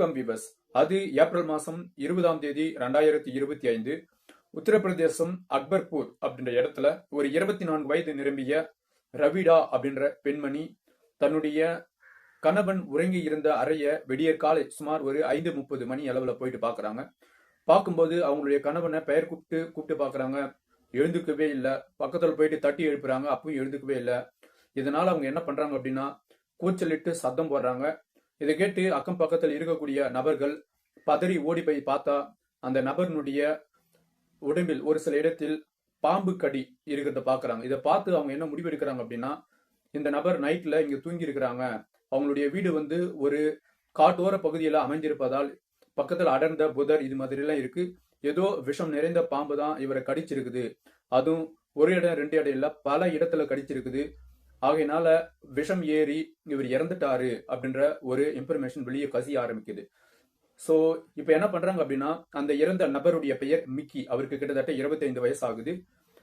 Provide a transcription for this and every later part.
Welcome விவஸ் அது April மாசம் இருபதாம் தேதி ரெண்டாயிரத்தி இருபத்தி ஐந்து. உத்தரப்பிரதேசம் அக்பர்பூர் அப்படின்ற இடத்துல ஒரு இருபத்தி நான்கு வயது நிரம்பிய ரவிடா அப்படின்ற பெண்மணி தன்னுடைய கணவன் உறங்கி இருந்த அறைய வெடிய காலை சுமார் ஒரு ஐந்து முப்பது மணி அளவுல போயிட்டு பாக்குறாங்க. பார்க்கும்போது அவங்களுடைய கணவனை பெயர் கூப்பிட்டு கூப்பிட்டு பாக்குறாங்க. எழுந்துக்கவே இல்லை. பக்கத்துல போயிட்டு தட்டி எழுப்புறாங்க. அப்பவும் எழுந்துக்கவே இல்லை. இதனால அவங்க என்ன பண்றாங்க அப்படின்னா கூச்சலிட்டு சத்தம் போடுறாங்க. இதை கேட்டு அக்கம் பக்கத்தில் இருக்கக்கூடிய நபர்கள் பதறி ஓடி போய் பார்த்தா அந்த நபரினுடைய உடம்பில் ஒரு சில இடத்தில் பாம்பு கடி இருக்கிறத பாக்குறாங்க இதை பார்த்து அவங்க என்ன முடிவெடுக்கிறாங்க அப்படின்னா இந்த நபர் நைட்ல இங்க தூங்கி இருக்கிறாங்க. அவங்களுடைய வீடு வந்து ஒரு காட்டோர பகுதியில அமைஞ்சிருப்பதால் பக்கத்துல அடர்ந்த புதர் இது மாதிரி எல்லாம் இருக்கு. ஏதோ விஷம் நிறைந்த பாம்பு தான் இவரை கடிச்சிருக்குது. அதுவும் ஒரு இடம் ரெண்டு இடம் இல்ல பல இடத்துல கடிச்சிருக்குது. ஆகையினால விஷம் ஏறி இவர் இறந்துட்டாரு அப்படின்ற ஒரு இன்ஃபர்மேஷன் வெளியே கசிய ஆரம்பிக்குது. ஸோ இப்போ என்ன பண்றாங்க அப்படின்னா அந்த இறந்த நபருடைய பெயர் மிக்கி. அவருக்கு கிட்டத்தட்ட 25 வயசு ஆகுது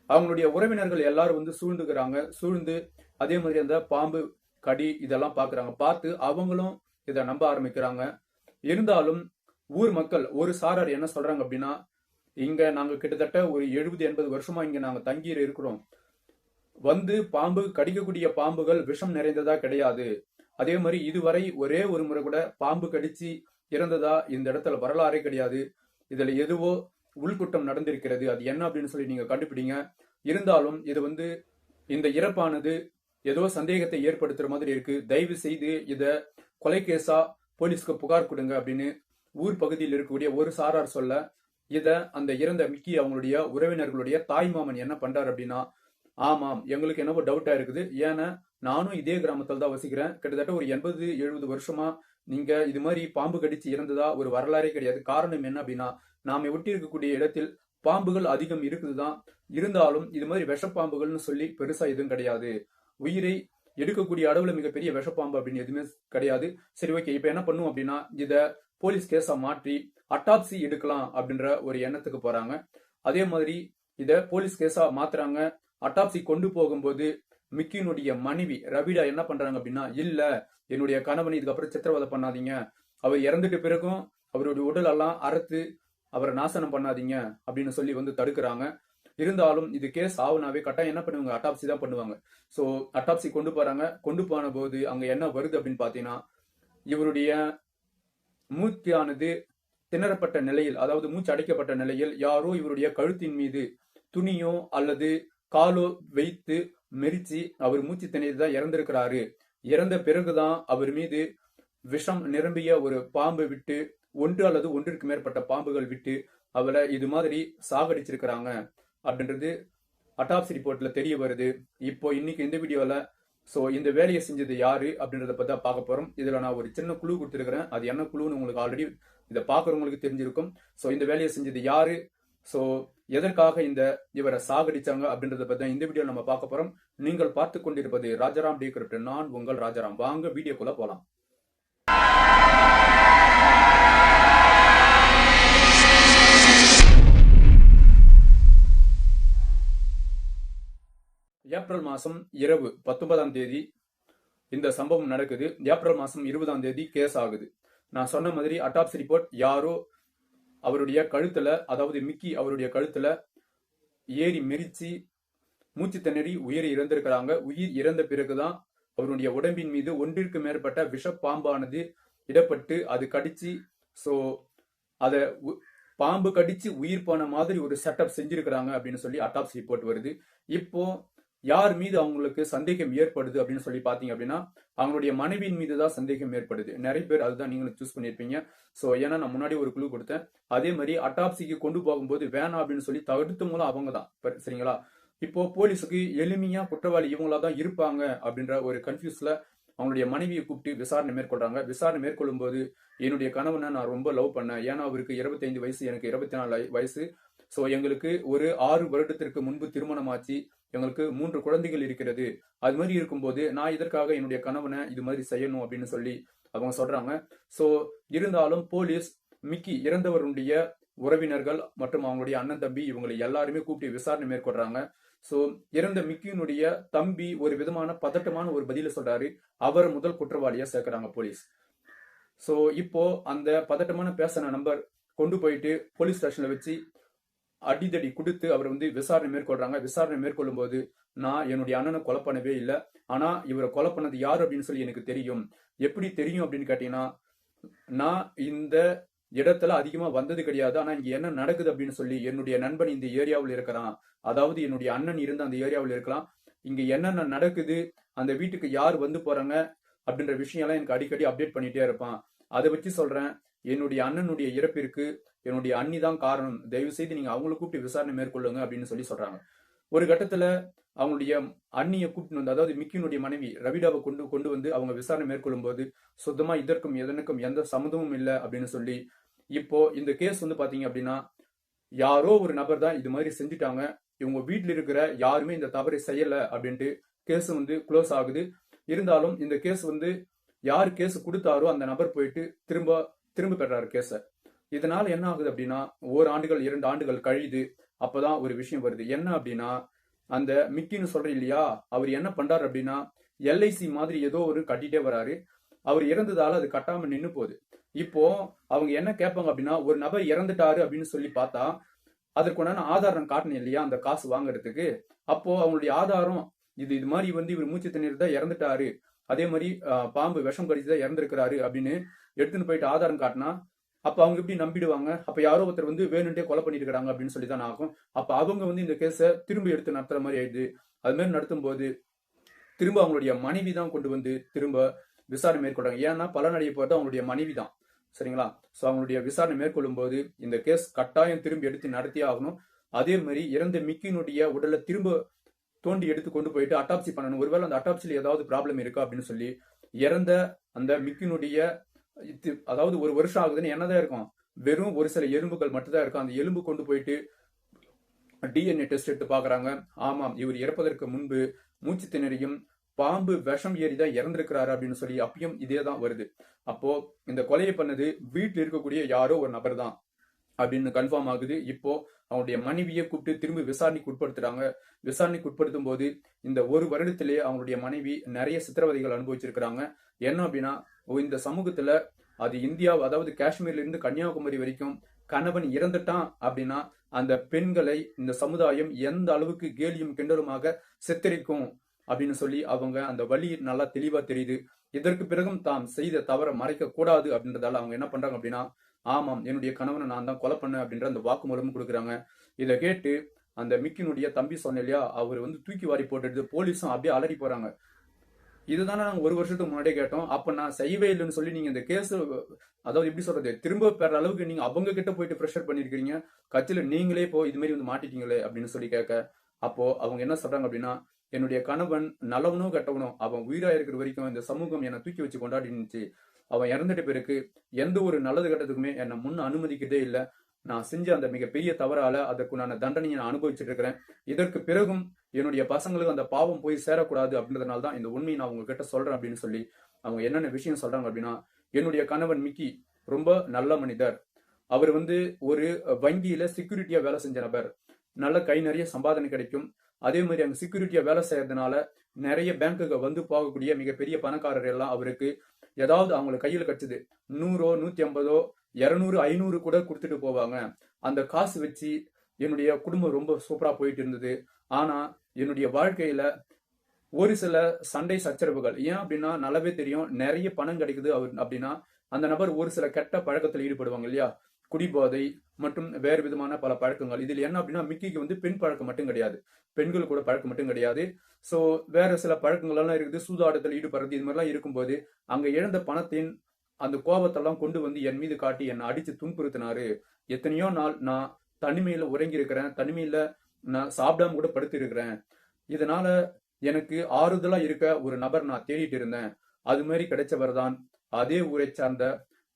அவங்களுடைய உறவினர்கள் எல்லாரும் வந்து சூழ்ந்துக்கிறாங்க. சூழ்ந்து அதே மாதிரி அந்த பாம்பு கடி இதெல்லாம் பார்க்குறாங்க பார்த்து அவங்களும் இதை நம்ப ஆரம்பிக்கிறாங்க. இருந்தாலும் ஊர் மக்கள் ஒரு சாரர் என்ன சொல்றாங்க அப்படின்னா இங்க நாங்க கிட்டத்தட்ட ஒரு எழுபது எண்பது வருஷமா இங்க நாங்க தங்கி இருக்கிறோம் வந்து பாம்பு கடிக்கக்கூடிய பாம்புகள் விஷம் நிறைந்ததா கிடையாது. அதே மாதிரி இதுவரை ஒரே ஒரு முறை கூட பாம்பு கடிச்சு இறந்ததா இந்த இடத்துல வரலாறே கிடையாது. இதுல எதுவோ உள்குட்டம் நடந்திருக்கிறது. அது என்ன அப்படின்னு சொல்லி நீங்க கண்டுபிடிங்க. இருந்தாலும் இது வந்து இந்த இறப்பானது ஏதோ சந்தேகத்தை ஏற்படுத்துற மாதிரி இருக்கு. தயவு செய்து இத கொலை கேஸா போலீஸ்க்கு புகார் கொடுங்க அப்படின்னு ஊர் பகுதியில் இருக்கக்கூடிய ஒரு சாரார் சொல்ல இத அந்த இறந்த மிக்கி அவங்களுடைய உறவினர்களுடைய தாய் மாமன் என்ன பண்றாரு அப்படின்னா ஆமாம் எங்களுக்கு என்னவோ டவுட்டா இருக்குது. ஏன்னா நானும் இதே கிராமத்தில் தான் வசிக்கிறேன். கிட்டத்தட்ட ஒரு எண்பது எழுபது வருஷமா நீங்க இது மாதிரி பாம்பு கடிச்சு இறந்ததா ஒரு வரலாறே கிடையாது. காரணம் என்ன அப்படின்னா நாம ஒட்டி இருக்கக்கூடிய இடத்தில் பாம்புகள் அதிகம் இருக்குதுதான். இருந்தாலும் இது மாதிரி விஷப்பாம்புகள்னு சொல்லி பெருசா எதுவும் கிடையாது. உயிரை எடுக்கக்கூடிய அளவுல மிகப்பெரிய விஷப்பாம்பு அப்படின்னு எதுவுமே கிடையாது. சரி ஓகே இப்ப என்ன பண்ணும் அப்படின்னா இத போலீஸ் கேஸா மாற்றி அட்டாப்சி எடுக்கலாம் அப்படின்ற ஒரு எண்ணத்துக்கு போறாங்க. அதே மாதிரி இத போலீஸ் கேஸா மாத்துறாங்க. அட்டாப்சி கொண்டு போகும்போது மிக்கினுடைய மனைவி ரவிடா என்ன பண்றாங்க அப்படின்னா இல்ல என்னுடைய கணவன் இதுக்கப்புறம் சித்திரவதை பண்ணாதீங்க. அவர் இறந்துட்டு பிறகும் அவருடைய உடல் எல்லாம் அறுத்து அவரை நாசனம் பண்ணாதீங்க அப்படின்னு சொல்லி வந்து தடுக்கிறாங்க. இருந்தாலும் இது கேஸ் ஆகுனாவே கட்டாயம் என்ன பண்ணுவாங்க? அட்டாப்சி தான் பண்ணுவாங்க. ஸோ அட்டாப்சி கொண்டு போறாங்க. கொண்டு போன போது அங்க என்ன வருது அப்படின்னு பாத்தீங்கன்னா இவருடைய மூத்தியானது திணறப்பட்ட நிலையில் அதாவது மூச்சு அடைக்கப்பட்ட நிலையில் யாரோ இவருடைய கழுத்தின் மீது துணியோ அல்லது காலோ வைத்து மெரிச்சு அவர் மூச்சு திணறி தான் இறந்திருக்கிறாரு. இறந்த பிறகுதான் அவர் மீது விஷம் நிரம்பிய ஒரு பாம்பு விட்டு ஒன்று அல்லது ஒன்றிற்கு மேற்பட்ட பாம்புகள் விட்டு அவளை இது மாதிரி சாகடிச்சிருக்கிறாங்க அப்படின்றது அட்டாப்சி ரிப்போர்ட்ல தெரிய வருது. இப்போ இன்னைக்கு இந்த வீடியோல சோ இந்த வேலையை செஞ்சது யாரு அப்படின்றத பத்தி தான் பார்க்க போறோம். இதுல நான் ஒரு சின்ன குழு கொடுத்துருக்கிறேன். அது என்ன குழுன்னு உங்களுக்கு ஆல்ரெடி இதை பார்க்குறவங்களுக்கு தெரிஞ்சிருக்கும். சோ இந்த வேலையை செஞ்சது யாரு சோ எதற்காக இந்த இவரை சாகடிச்சாங்க அப்படின்றத பத்தி தான் இந்த வீடியோ நம்ம பார்க்க போறோம். நீங்கள் பார்த்து கொண்டிருப்பது ராஜாராம் டி கிரிப்ட் நான் உங்கள் ராஜாராம். வாங்க வீடியோக்குள்ள போலாம். ஏப்ரல் மாதம் இரவு பத்தொன்பதாம் தேதி இந்த சம்பவம் நடக்குது. ஏப்ரல் மாதம் இருபதாம் தேதி கேஸ் ஆகுது. நான் சொன்ன மாதிரி அட்டாப்சி ரிப்போர்ட் யாரோ அவருடைய கழுத்துல அதாவது மிக்கி அவருடைய கழுத்துல ஏறி மெரிச்சு மூச்சு திணறி உயிர் இறந்திருக்கிறாங்க. உயிர் இறந்த பிறகுதான் அவருடைய உடம்பின் மீது ஒன்றிற்கு மேற்பட்ட விஷப்பாம்பானது இடப்பட்டு அது கடிச்சு ஸோ அதை பாம்பு கடிச்சு உயிர் போன மாதிரி ஒரு செட்டப் செஞ்சிருக்கிறாங்க அப்படின்னு சொல்லி அட்டாப்ஸ் ரிப்போர்ட் வருது. இப்போ யார் மீது அவங்களுக்கு சந்தேகம் ஏற்படுது அப்படின்னு சொல்லி பாத்தீங்க அப்படின்னா அவங்களுடைய மனைவியின் மீது தான் சந்தேகம் ஏற்படுது. நிறைய பேர் அதுதான் நீங்களும் சூஸ் பண்ணியிருப்பீங்க. ஸோ ஏன்னா நான் முன்னாடி ஒரு குழு கொடுத்தேன். அதே மாதிரி அட்டாப்சிக்கு கொண்டு போகும்போது வேணாம் அப்படின்னு சொல்லி தவிர்த்து மூலம் அவங்க தான். சரிங்களா? இப்போ போலீஸுக்கு எளிமையா குற்றவாளி இவங்களா தான் இருப்பாங்க அப்படின்ற ஒரு கன்ஃபியூஸ்ல அவங்களுடைய மனைவியை கூப்பிட்டு விசாரணை மேற்கொள்றாங்க. விசாரணை மேற்கொள்ளும் போது என்னுடைய கணவனை நான் ரொம்ப லவ் பண்ணேன். ஏன்னா அவருக்கு இருபத்தைந்து வயசு எனக்கு இருபத்தி நாலு வயசு. ஸோ எங்களுக்கு ஒரு ஆறு வருடத்திற்கு முன்பு திருமணம் எங்களுக்கு மூன்று குழந்தைகள் இருக்கிறது. அது மாதிரி இருக்கும்போது நான் இதற்காக என்னுடைய கணவனை இது மாதிரி செய்யணும் அப்படின்னு சொல்லி அவங்க சொல்றாங்க. ஸோ இருந்தாலும் போலீஸ் மிக்கி இறந்தவருடைய உறவினர்கள் மற்றும் அவங்களுடைய அண்ணன் தம்பி இவங்களை எல்லாருமே கூப்பிட்டு விசாரணை மேற்கொள்றாங்க. சோ இறந்த மிக்கியினுடைய தம்பி ஒரு விதமான பதட்டமான ஒரு பதில சொல்றாரு. அவர் முதல் குற்றவாளியா சேர்க்கிறாங்க போலீஸ். ஸோ இப்போ அந்த பதட்டமான பேசின நம்பர் கொண்டு போயிட்டு போலீஸ் ஸ்டேஷன்ல வச்சு அடிதடி கொடுத்து அவர் வந்து விசாரணை மேற்கொள்றாங்க. விசாரணை மேற்கொள்ளும் போது நான் என்னுடைய அண்ணனை கொலை பண்ணவே இல்லை. ஆனா இவரை கொலை பண்ணது யார்? அப்படின்னு சொல்லி எனக்கு தெரியும். எப்படி தெரியும் அப்படின்னு கேட்டீங்கன்னா நான் இந்த இடத்துல அதிகமா வந்தது கிடையாது. ஆனா இங்க என்ன நடக்குது அப்படின்னு சொல்லி என்னுடைய நண்பன் இந்த ஏரியாவில் இருக்கிறான். அதாவது என்னுடைய அண்ணன் இருந்த அந்த ஏரியாவில் இருக்கலாம். இங்க என்னென்ன நடக்குது? அந்த வீட்டுக்கு யார் வந்து போறாங்க? அப்படின்ற விஷயம்லாம் எனக்கு அடிக்கடி அப்டேட் பண்ணிட்டே இருப்பான். அதை வச்சு சொல்றேன். என்னுடைய அண்ணனுடைய இறப்பிற்கு என்னுடைய அண்ணி தான் காரணம். தயவு செய்து நீங்க அவங்கள கூப்பிட்டு விசாரணை மேற்கொள்ளுங்க அப்படின்னு சொல்லி சொல்றாங்க. ஒரு கட்டத்துல அவங்களுடைய அண்ணியை கூப்பிட்டு வந்து அதாவது மிக்கினுடைய மனைவி ரவிடாவை கொண்டு கொண்டு வந்து அவங்க விசாரணை மேற்கொள்ளும் போது சுத்தமா இதற்கும் எதனுக்கும் எந்த சம்மந்தமும் இல்லை அப்படின்னு சொல்லி இப்போ இந்த கேஸ் வந்து பாத்தீங்க அப்படின்னா யாரோ ஒரு நபர் தான் இது மாதிரி செஞ்சுட்டாங்க. இவங்க வீட்டில் இருக்கிற யாருமே இந்த தவறை செய்யல அப்படின்ட்டு கேஸ் வந்து க்ளோஸ் ஆகுது. இருந்தாலும் இந்த கேஸ் வந்து யார் கேஸ் கொடுத்தாரோ அந்த நபர் போயிட்டு திரும்ப திரும்ப பெறாரு கேஸை இதனால என்ன ஆகுது அப்படின்னா ஒரு ஆண்டுகள் இரண்டு ஆண்டுகள் கழிது அப்பதான் ஒரு விஷயம் வருது. என்ன அப்படின்னா அந்த மிக்கின்னு சொல்றேன் இல்லையா அவர் என்ன பண்றாரு அப்படின்னா எல்ஐசி மாதிரி ஏதோ ஒரு கட்டிட்டே வராரு. அவர் இறந்ததால அது கட்டாம நின்னு போகுது. இப்போ அவங்க என்ன கேட்பாங்க அப்படின்னா ஒரு நபர் இறந்துட்டாரு அப்படின்னு சொல்லி பார்த்தா அதற்குண்டான ஆதாரம் காட்டணும் இல்லையா அந்த காசு வாங்குறதுக்கு. அப்போ அவங்களுடைய ஆதாரம் இது இது மாதிரி வந்து இவர் மூச்சு தண்ணீர் தான் இறந்துட்டாரு. அதே மாதிரி ஆஹ், பாம்பு விஷம் கடிச்சு தான் இறந்துருக்கிறாரு அப்படின்னு எடுத்துன்னு போயிட்டு ஆதாரம் காட்டினா அப்போ அவங்க எப்படி நம்பிடுவாங்க? அப்போ யாரோ ஒருத்தர் வந்து வேணுன்ட்டே கொலை பண்ணிருக்காங்க அப்படின்னு சொல்லி தான் ஆகும். அப்போ அவங்க வந்து இந்த கேஸை திரும்ப எடுத்து நடத்துற மாதிரி ஆயிடுது. அது மாதிரி நடத்தும் போது திரும்ப அவங்களுடைய மனைவி தான் கொண்டு வந்து திரும்ப விசாரணை மேற்கொள்றாங்க. ஏன்னா பலனடைய போகிறது அவங்களுடைய மனைவி தான். சரிங்களா? ஸோ அவங்களுடைய விசாரணை மேற்கொள்ளும் போது இந்த கேஸ் கட்டாயம் திரும்பி எடுத்து நடத்தியே ஆகணும். அதே மாதிரி இறந்த மிக்கினுடைய உடலை திரும்ப தோண்டி எடுத்து கொண்டு போயிட்டு அட்டாப்சி பண்ணணும். ஒருவேளை அந்த அட்டாப்சியில் ஏதாவது ப்ராப்ளம் இருக்கா அப்படின்னு சொல்லி இறந்த அந்த மிக்கினுடைய அதாவது ஒரு வருஷம் ஆகுதுன்னு என்னதான் இருக்கும். வெறும் ஒரு சில எலும்புகள் மட்டும்தான் இருக்கும். அந்த எலும்பு கொண்டு போயிட்டு டிஎன்ஏ டெஸ்ட் எடுத்து பாக்குறாங்க ஆமாம் இவர் இறப்பதற்கு முன்பு மூச்சு திணறியும் பாம்பு விஷம் ஏறி தான் இறந்திருக்கிறாரு அப்படின்னு சொல்லி அப்பயும் இதே தான் வருது. அப்போ இந்த கொலையை பண்ணது வீட்டில் இருக்கக்கூடிய யாரோ ஒரு நபர் தான் அப்படின்னு கன்ஃபார்ம் ஆகுது. இப்போ அவங்களுடைய மனைவியை கூப்பிட்டு திரும்பி விசாரணைக்கு உட்படுத்துறாங்க. விசாரணைக்கு உட்படுத்தும் போது இந்த ஒரு வருடத்திலேயே அவங்களுடைய மனைவி நிறைய சித்திரவதைகள் அனுபவிச்சிருக்கிறாங்க. என்ன அப்படின்னா இந்த சமூகத்துல அது இந்தியா அதாவது காஷ்மீர்ல இருந்து கன்னியாகுமரி வரைக்கும் கணவன் இறந்துட்டான் அப்படின்னா அந்த பெண்களை இந்த சமுதாயம் எந்த அளவுக்கு கேலியும் கிண்டலுமாக சித்தரிக்கும் அப்படின்னு சொல்லி அவங்க அந்த வழி நல்லா தெளிவா தெரியுது. இதற்கு பிறகும் தாம் செய்த தவறை மறைக்க கூடாது அப்படின்றதால அவங்க என்ன பண்றாங்க அப்படின்னா ஆமாம் என்னுடைய கணவனை நான் தான் கொலை பண்ணேன் அப்படின்ற அந்த வாக்குமூலமும் கொடுக்குறாங்க. இதை கேட்டு அந்த மிக்கினுடைய தம்பி சொன்ன இல்லையா அவர் வந்து தூக்கி வாரி போட்டுட்டு போலீஸும் அப்படியே அலறி போறாங்க. இதுதானே நாங்கள் ஒரு வருஷத்துக்கு முன்னாடியே கேட்டோம். அப்ப நான் செய்யவே இல்லைன்னு சொல்லி நீங்க இந்த கேஸ் அதாவது எப்படி சொல்றது திரும்ப பெற அளவுக்கு நீங்க அவங்க கிட்ட போயிட்டு ப்ரெஷர் பண்ணிருக்கீங்க. கட்சியில நீங்களே இப்போ இது மாதிரி வந்து மாட்டிட்டீங்களே அப்படின்னு சொல்லி கேட்க அப்போ அவங்க என்ன சொல்றாங்க அப்படின்னா என்னுடைய கணவன் நல்லவனும் கெட்டவனும் அவன் உயிரா இருக்கிற வரைக்கும் இந்த சமூகம் என்னை தூக்கி வச்சு கொண்டாடி இருந்துச்சு அவன் இறந்துட்ட பிறகு எந்த ஒரு நல்லது கட்டத்துக்குமே என்னை முன்ன அனுமதிக்கிறதே இல்லை. நான் செஞ்ச அந்த மிகப்பெரிய தவறால அதற்குண்டான தண்டனையை நான் அனுபவிச்சுட்டு இருக்கிறேன். இதற்கு பிறகும் என்னுடைய பசங்களுக்கு அந்த பாவம் போய் சேரக்கூடாது அப்படின்றதுனால தான் இந்த உண்மையை நான் உங்ககிட்ட சொல்றேன் அப்படின்னு சொல்லி அவங்க என்னென்ன விஷயம் சொல்றாங்க அப்படின்னா என்னுடைய கணவன் மிக்கி ரொம்ப நல்ல மனிதர். அவர் வந்து ஒரு வங்கியில செக்யூரிட்டியா வேலை செஞ்ச நபர். நல்ல கை நிறைய சம்பாதனை கிடைக்கும். அதே மாதிரி அங்க செக்யூரிட்டியா வேலை செய்யறதுனால நிறைய பேங்க்குக்கு வந்து போகக்கூடிய மிகப்பெரிய பணக்காரர் எல்லாம் அவருக்கு ஏதாவது அவங்களை கையில கிடைச்சது நூறோ நூத்தி ஐம்பதோ இருநூறு ஐநூறு கூட கொடுத்துட்டு போவாங்க. அந்த காசு வச்சு என்னுடைய குடும்பம் ரொம்ப சூப்பரா போயிட்டு இருந்தது. ஆனா என்னுடைய வாழ்க்கையில ஒரு சில சண்டை சச்சரவுகள். ஏன் அப்படின்னா நல்லாவே தெரியும். நிறைய பணம் கிடைக்குது அவர் அப்படின்னா அந்த நபர் ஒரு சில கெட்ட பழக்கத்தில் ஈடுபடுவாங்க இல்லையா? குடிபோதை மற்றும் வேறு விதமான பல பழக்கங்கள். இதில் என்ன அப்படின்னா மிக்கிக்கு வந்து பெண் பழக்கம் மட்டும் கிடையாது. பெண்கள் கூட பழக்கம் மட்டும் கிடையாது. ஸோ வேற சில பழக்கங்கள் எல்லாம் இருக்குது. சூதாட்டத்தில் ஈடுபடுறது இது மாதிரிலாம் இருக்கும்போது அங்கே இழந்த பணத்தின் அந்த கோபத்தெல்லாம் கொண்டு வந்து என் மீது காட்டி என்னை அடிச்சு துன்புறுத்தினாரு. எத்தனையோ நாள் நான் தனிமையில உறங்கி இருக்கிறேன் தனிமையில நான் சாப்பிடாம கூட படுத்து இருக்கிறேன் இதனால எனக்கு ஆறுதலா இருக்க ஒரு நபர் நான் தேடிட்டு இருந்தேன். அது மாதிரி கிடைச்சவர் தான் அதே ஊரை சார்ந்த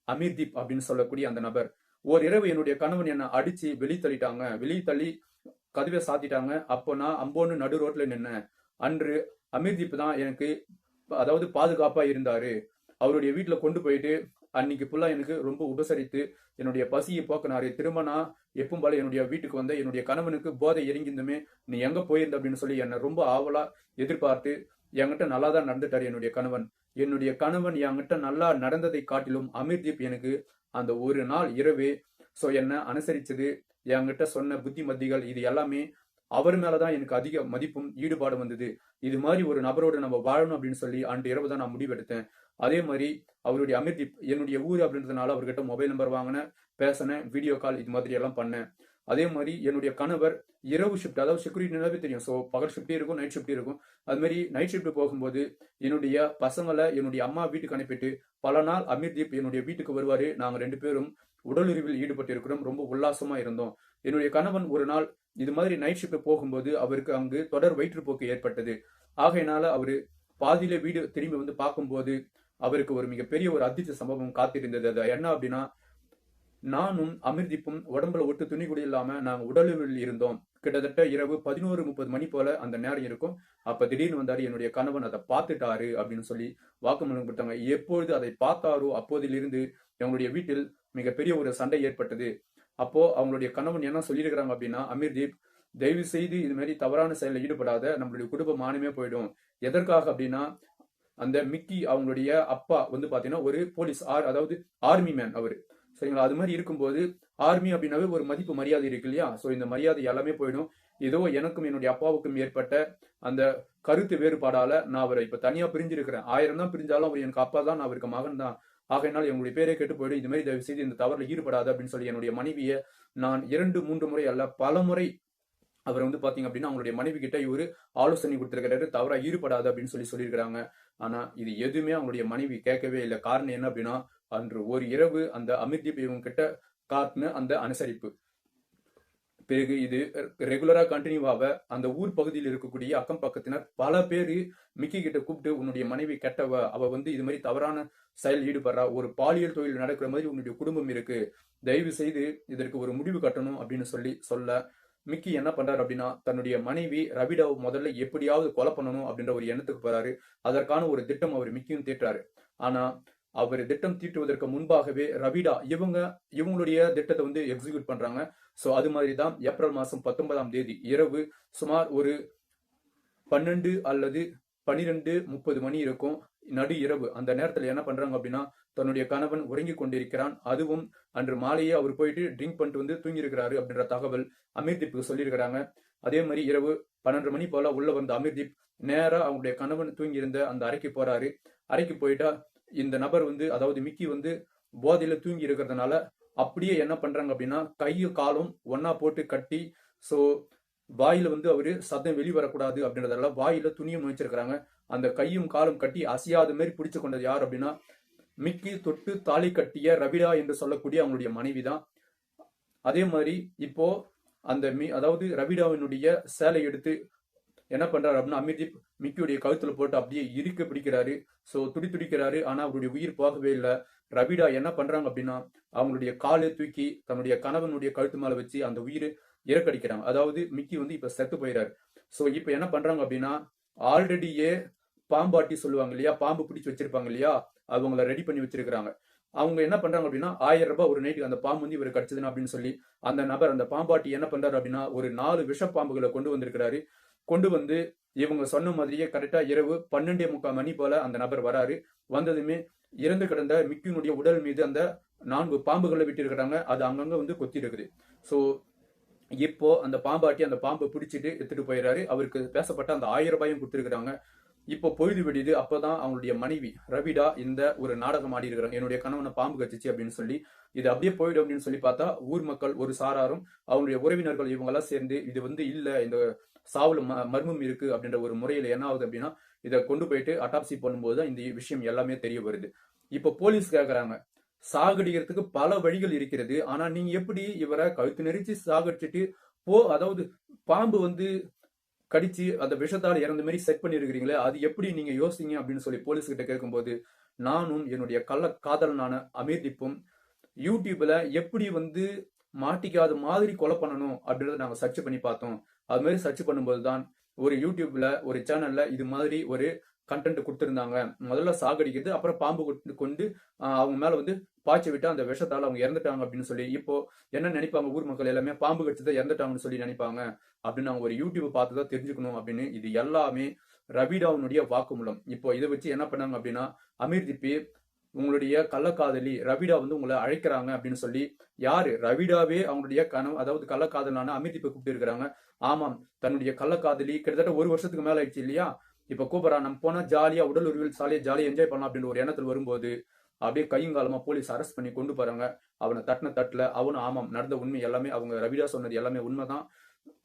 அமீர்தீப் அப்படின்னு சொல்லக்கூடிய அந்த நபர். ஒரு இரவு என்னுடைய கணவன் என்னை அடிச்சு வெளியே தள்ளிட்டாங்க. வெளியே தள்ளி கதவை சாத்திட்டாங்க. அப்போ நான் அம்போன்னு நடு ரோட்ல நின்னேன். அன்று அமீர்தீப் தான் எனக்கு அதாவது பாதுகாப்பா இருந்தாரு. அவருடைய வீட்டுல கொண்டு போயிட்டு அன்னைக்கு ஃபுல்லா எனக்கு ரொம்ப உபசரித்து என்னுடைய பசியை போக்கினாரு. திரும்ப நான் எப்பவும் போல என்னுடைய வீட்டுக்கு வந்த என்னுடைய கணவனுக்கு போதை இறங்கியிருந்துமே நீ எங்க போயிருந்த? அப்படின்னு சொல்லி என்னை ரொம்ப ஆவலா எதிர்பார்த்து என்கிட்ட நல்லா தான் நடந்துட்டாரு என்னுடைய கணவன். என்னுடைய கணவன் என்கிட்ட நல்லா நடந்ததை காட்டிலும் அமிர்தீப் எனக்கு அந்த ஒரு நாள் இரவே ஸோ என்ன அனுசரிச்சது என்கிட்ட சொன்ன புத்திமதிகள் இது எல்லாமே அவர் மேலதான் எனக்கு அதிக மதிப்பும் ஈடுபாடு வந்தது. இது மாதிரி ஒரு நபரோடு நம்ம வாழணும் அப்படின்னு சொல்லி அன்று இரவு தான் நான் முடிவெடுத்தேன். அதே மாதிரி அவருடைய அமிர்தி என்னுடைய ஊர் அப்படின்றதுனால அவர்கிட்ட மொபைல் நம்பர் வாங்கினேன் பேசினேன் வீடியோ கால் இது மாதிரி எல்லாம் பண்ணேன். அதே மாதிரி என்னுடைய கணவர் இரவு ஷிஃப்ட் அதாவது செக்யூரிட்டி நிறைய தெரியும். ஸோ பகல் ஷிஃப்ட் இருக்கும் நைட் ஷிஃப்ட் இருக்கும். அது மாதிரி நைட் ஷிஃப்ட் போகும்போது என்னுடைய பசங்களை என்னுடைய அம்மா வீட்டுக்கு அனுப்பிட்டு பல நாள் அமிர்தீப் என்னுடைய வீட்டுக்கு வருவாரு. நாங்கள் ரெண்டு பேரும் உடலுறவில் ஈடுபட்டு இருக்கிறோம். ரொம்ப உல்லாசமா இருந்தோம். என்னுடைய கணவன் ஒரு நாள் இது மாதிரி நைட் ஷிஃப்ட் போகும்போது அவருக்கு அங்கு தொடர் வயிற்றுப்போக்கு ஏற்பட்டது. ஆகையினால அவரு பாதியில வீடு திரும்பி வந்து பார்க்கும்போது அவருக்கு ஒரு மிகப்பெரிய ஒரு அதிர்ச்சி சம்பவம் காத்திருந்தது. அது என்ன அப்படின்னா நானும் அமிர்திப்பும் உடம்புல ஒட்டு துணி கூட இல்லாம நாங்க உடலில் இருந்தோம். கிட்டத்தட்ட இரவு பதினோரு முப்பது மணி போல அந்த நேரம் இருக்கும். அப்ப திடீர்னு வந்தாரு என்னுடைய கணவன் அதை பார்த்துட்டாரு அப்படின்னு சொல்லி வாக்குமூலம் கொடுத்தாங்க. எப்பொழுது அதை பார்த்தாரோ அப்போதிலிருந்து எங்களுடைய வீட்டில் மிகப்பெரிய ஒரு சண்டை ஏற்பட்டது. அப்போ அவங்களுடைய கணவன் என்ன சொல்லியிருக்கிறாங்க அப்படின்னா அமிர்தீப் தயவு செய்து இது மாதிரி தவறான செயலில் ஈடுபடாத நம்மளுடைய குடும்ப மானமே போயிடும். எதற்காக அப்படின்னா அந்த மிக்கி அவங்களுடைய அப்பா வந்து பாத்தீங்கன்னா ஒரு போலீஸ் ஆர் அதாவது ஆர்மி மேன் அவரு. சரிங்களா அது மாதிரி இருக்கும்போது ஆர்மி அப்படின்னாவே ஒரு மதிப்பு மரியாதை இருக்கு இல்லையா? ஸோ இந்த மரியாதை எல்லாமே போயிடும். ஏதோ எனக்கும் என்னுடைய அப்பாவுக்கும் ஏற்பட்ட அந்த கருத்து வேறுபாடால நான் அவரை இப்ப தனியா பிரிஞ்சிருக்கிறேன். ஆயிரம் தான் பிரிஞ்சாலும் அவர் எனக்கு அப்பா தான் நான் அவருக்கு மகன் தான். ஆகையினால் எங்களுடைய பேரே கெட்டு போயிடும். இது மாதிரி தயவு செய்து இந்த தவறில் ஈடுபடாது அப்படின்னு சொல்லி என்னுடைய மனைவியை நான் இரண்டு மூன்று முறை அல்ல பல முறை அவர் வந்து பாத்தீங்க அப்படின்னா அவங்களுடைய மனைவி கிட்ட இவரு ஆலோசனை கொடுத்திருக்கிறாரு. தவறா ஈடுபடாது அப்படின்னு சொல்லி சொல்லியிருக்கிறாங்க. ஆனா இது எதுவுமே அவங்களுடைய மனைவி கேட்கவே இல்லை. காரணம் என்ன அப்படின்னா அன்று ஒரு இரவு அந்த அமிர்தீப் இவங்க கிட்ட காட்டின அந்த அனுசரிப்பு. பிறகு இது ரெகுலரா கண்டினியூ ஆக அந்த ஊர் பகுதியில் இருக்கக்கூடிய அக்கம் பக்கத்தினர் பல பேர் மிக்கி கிட்ட கூப்பிட்டு உன்னுடைய மனைவி கெட்டவ அவ வந்து இது மாதிரி தவறான செயல் ஈடுபடுறா. ஒரு பாலியல் தொழில் நடக்கிற மாதிரி உன்னுடைய குடும்பம் இருக்கு. தயவு செய்து இதற்கு ஒரு முடிவு கட்டணும் அப்படின்னு சொல்லி சொல்ல மிக்கி என்ன பண்றாரு அப்படின்னா தன்னுடைய மனைவி ரவிடாவை முதல்ல எப்படியாவது கொலை பண்ணணும் அப்படின்ற ஒரு எண்ணத்துக்கு போறாரு. அதற்கான ஒரு திட்டம் அவர் மிக்கியும் தீட்டுறாரு ஆனா அவர் திட்டம் தீட்டுவதற்கு முன்பாகவே ரவிடா இவங்க இவங்களுடைய திட்டத்தை வந்து எக்ஸிக்யூட் பண்றாங்க. சோ அது மாதிரி தான் ஏப்ரல் மாசம் பத்தொன்பதாம் தேதி இரவு சுமார் ஒரு பன்னெண்டு அல்லது பனிரெண்டு முப்பது மணி இருக்கும் நடு இரவு. அந்த நேரத்துல என்ன பண்றாங்க அப்படின்னா தன்னுடைய கணவன் உறங்கி கொண்டிருக்கிறான். அதுவும் அன்று மாலையே அவர் போயிட்டு ட்ரிங்க் பண்ணிட்டு வந்து தூங்கியிருக்கிறாரு அப்படின்ற தகவல் அமிர்தீப்புக்கு சொல்லியிருக்கிறாங்க. அதே மாதிரி இரவு பன்னெண்டு மணி போல உள்ள வந்த அமிர்தீப் நேரா அவங்களுடைய கணவன் தூங்கியிருந்த அந்த அறைக்கு போறாரு. அறைக்கு போயிட்டா இந்த நபர் வந்து அதாவது மிக்கி வந்து போதையில தூங்கி இருக்கிறதுனால அப்படியே என்ன பண்றாங்க அப்படின்னா கையும் காலும் ஒன்னா போட்டு கட்டி சோ வாயில வந்து அவரு சத்தம் வெளிவரக்கூடாது அப்படின்றதால வாயில துணியும் வச்சிருக்கிறாங்க. அந்த கையும் காலும் கட்டி அசையாத மாதிரி பிடிச்சு கொண்டது யார் அப்படின்னா மிக்கி தொட்டு தாலி கட்டிய ரவிடா என்று சொல்லக்கூடிய அவங்களுடைய மனைவி தான் அதே மாதிரி இப்போ அந்த மி அதாவது ரவிடாவினுடைய சேலை எடுத்து என்ன பண்றாரு அப்படின்னா அமிர்தீப் மிக்கியுடைய கழுத்துல போட்டு அப்படியே இருக்க பிடிக்கிறாரு. சோ துடி துடிக்கிறாரு. ஆனா அவருடைய உயிர் போகவே இல்லை. ரவிடா என்ன பண்றாங்க அப்படின்னா அவங்களுடைய காலை தூக்கி தன்னுடைய கணவனுடைய கழுத்து மேல வச்சு அந்த உயிர் இறக்கடிக்கிறாங்க. அதாவது மிக்கி வந்து இப்ப செத்து போயிறாரு. சோ இப்ப என்ன பண்றாங்க அப்படின்னா ஆல்ரெடியே பாம்பாட்டி சொல்லுவாங்க இல்லையா? பாம்பு பிடிச்சு வச்சிருப்பாங்க இல்லையா? அவங்கள ரெடி பண்ணி வச்சிருக்கிறாங்க. அவங்க என்ன பண்றாங்க அப்படின்னா ஆயிரம் ரூபாய் ஒரு நைட்டுக்கு அந்த பாம்பு வந்து இவர் கிடைச்சதுன்னு அப்படின்னு சொல்லி அந்த நபர் அந்த பாம்பாட்டி என்ன பண்றாரு அப்படின்னா ஒரு நாலு விஷ பாம்புகளை கொண்டு வந்திருக்கிறாரு. கொண்டு வந்து இவங்க சொன்ன மாதிரியே கரெக்டா இரவு பன்னெண்டே முக்கால் மணி போல அந்த நபர் வராரு. வந்ததுமே இறந்து கிடந்த மிக்கினுடைய உடல் மீது அந்த நான்கு பாம்புகளை விட்டு இருக்கிறாங்க அது அங்கங்க வந்து கொத்தி இருக்குது ஸோ இப்போ அந்த பாம்பாட்டி அந்த பாம்பை பிடிச்சிட்டு எடுத்துட்டு போயிடுறாரு அவருக்கு பேசப்பட்ட அந்த ஆயிரம் ரூபாயும் கொடுத்துருக்குறாங்க. இப்போ பொழுது விடியுது. அப்போதான் அவங்களுடைய மனைவி ரவிடா இந்த ஒரு நாடகம் ஆடி இருக்கிறாங்க என்னுடைய கணவனை பாம்பு கச்சிச்சு அப்படின்னு சொல்லி இது அப்படியே போயிடும் அப்படின்னு சொல்லி பார்த்தா ஊர் மக்கள் ஒரு சாராரும் அவங்களுடைய உறவினர்கள் இவங்க எல்லாம் சேர்ந்து இது வந்து இல்லை இந்த சாவுல ம- மர்மம் இருக்கு அப்படின்ற ஒரு முறையில என்ன ஆகுது அப்படின்னா இதை கொண்டு போயிட்டு அட்டாப்சி பண்ணும்போது தான் இந்த விஷயம் எல்லாமே தெரிய வருது. இப்போ போலீஸ் கேட்குறாங்க சாகடிக்கிறதுக்கு பல வழிகள் இருக்கிறது. ஆனா நீங்க எப்படி இவரை கழுத்து நெரிச்சு சாகடிச்சிட்டு போ அதாவது பாம்பு வந்து கடிச்சு அந்த விஷத்தால் இறந்த மாதிரி செட் பண்ணிருக்கிறீங்களே அது எப்படி நீங்க யோசிங்க அப்படின்னு சொல்லி போலீஸ் கிட்ட கேட்கும்போது நானும் என்னுடைய கள்ள காதலனான அமீர்திப்பும் யூடியூப்ல எப்படி வந்து மாட்டிக்காத மாதிரி கொலை பண்ணணும் அப்படின்றத நாங்க சர்ச் பண்ணி பார்த்தோம். அது மாதிரி சர்ச் பண்ணும்போது தான் ஒரு யூடியூப்ல ஒரு சேனல்ல இது மாதிரி ஒரு கண்டென்ட் கொடுத்துருந்தாங்க. முதல்ல சாகடிக்கிறது அப்புறம் பாம்பு கொண்டு- கொண்டு அவங்க மேல வந்து பாய்ச்சி விட்டு அந்த விஷத்தால அவங்க இறந்துட்டாங்க அப்படின்னு சொல்லி இப்போ என்ன நினைப்பாங்க ஊர் மக்கள் எல்லாமே? பாம்பு கடிச்சதை இறந்துட்டாங்கன்னு சொல்லி நினைப்பாங்க. அப்படின்னு அவங்க ஒரு யூடியூப் பார்த்து தான் தெரிஞ்சுக்கணும் அப்படின்னு இது எல்லாமே ரவிடாவுனுடைய வாக்குமூலம். இப்போ இதை வச்சு என்ன பண்ணாங்க அப்படின்னா அமீர் திப்பி உங்களுடைய கள்ளக்காதலி ரவிடா வந்து உங்களை அழைக்கிறாங்க அப்படின்னு சொல்லி யாரு? ரவிடாவே அவங்களுடைய கனவு அதாவது கள்ளக்காதலான அமீர் திப்பை கூப்பிட்டு இருக்கிறாங்க. ஆமாம் தன்னுடைய கள்ளக்காதலி கிட்டத்தட்ட ஒரு வருஷத்துக்கு மேல ஆயிடுச்சு இல்லையா? இப்ப கூப்பிடா நம்ம போனா ஜாலியா உடல் உருவில் சாலையை ஜாலியா என்ஜாய் பண்ணலாம் அப்படின்ற ஒரு எண்ணத்தில் வரும்போது அப்படியே கையுங்காலமா போலீஸ் அரெஸ்ட் பண்ணி கொண்டு போறாங்க. அவனை தட்டின தட்டுல அவனும் ஆமாம் நடந்த உண்மை எல்லாமே அவங்க ரவிடா சொன்னது எல்லாமே உண்மைதான்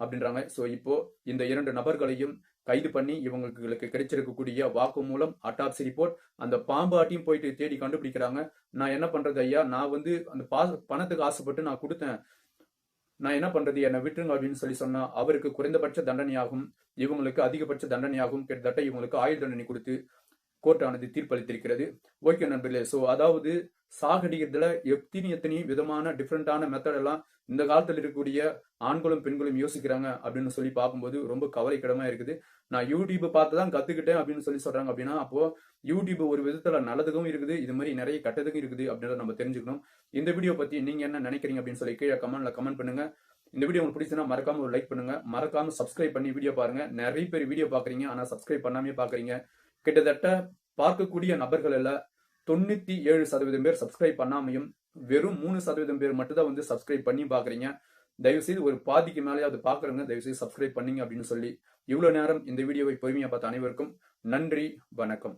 அப்படின்றாங்க. சோ இப்போ இந்த இரண்டு நபர்களையும் கைது பண்ணி இவங்களுக்கு கிடைச்சிருக்கக்கூடிய வாக்கு மூலம் அட்டாப்சி ரிப்போர்ட் அந்த பாம்பாட்டியும் போயிட்டு தேடி கண்டுபிடிக்கிறாங்க. நான் என்ன பண்றது ஐயா? நான் வந்து அந்த பா பணத்துக்கு ஆசைப்பட்டு நான் கொடுத்தேன். நான் என்ன பண்றது? என்னை விட்டுருங்க அப்படின்னு சொல்லி சொன்னா அவருக்கு குறைந்தபட்ச தண்டனையாகும். இவங்களுக்கு அதிகபட்ச தண்டனையாகும். கிட்டத்தட்ட இவங்களுக்கு ஆயுள் தண்டனை கொடுத்து கோர்ட்டானது தீர்ப்பளித்திருக்கிறது. ஓகே நண்பர்களே ஸோ அதாவது சாகடிக்கிறதுல எத்தனை எத்தனை விதமான டிஃப்ரெண்டான மெத்தட் எல்லாம் இந்த காலத்தில் இருக்கக்கூடிய ஆண்களும் பெண்களும் யோசிக்கிறாங்க அப்படின்னு சொல்லி பார்க்கும்போது ரொம்ப கவலைக்கிடமா இருக்குது. நான் யூடியூப் பார்த்து தான் கத்துக்கிட்டேன் அப்படின்னு சொல்லி சொல்றாங்க அப்படின்னா அப்போ யூடியூப் ஒரு விதத்துல நல்லதுக்கும் இருக்குது இது மாதிரி நிறைய கெட்டதுக்கும் இருக்குது அப்படின்றத நம்ம தெரிஞ்சுக்கணும். இந்த வீடியோ பத்தி நீங்க என்ன நினைக்கிறீங்க அப்படின்னு சொல்லி கீழே கமெண்ட்ல கமெண்ட் பண்ணுங்க. இந்த வீடியோ உங்களுக்கு பிடிச்சுன்னா மறக்காம ஒரு லைக் பண்ணுங்க. மறக்காம சப்ஸ்கிரைப் பண்ணி வீடியோ பாருங்க. நிறைய பேர் வீடியோ பாக்குறீங்க ஆனா சப்ஸ்கிரைப் பண்ணாமே பாக்குறீங்க கிட்டத்தட்ட பார்க்கக்கூடிய நபர்கள் எல்லாம் தொண்ணூத்தி ஏழு சதவீதம் பேர் சப்ஸ்கிரைப் பண்ணாமையும் வெறும் மூணு சதவீதம் பேர் மட்டும் தான் வந்து சப்ஸ்கிரைப் பண்ணி பாக்குறீங்க தயவு செய்து ஒரு பாதிக்கு மேலே அது பாக்குறவங்க தயவு செய்து சப்ஸ்கிரைப் பண்ணீங்க அப்படின்னு சொல்லி இவ்வளவு நேரம் இந்த வீடியோவை பொறுமையா பார்த்த அனைவருக்கும் நன்றி வணக்கம்.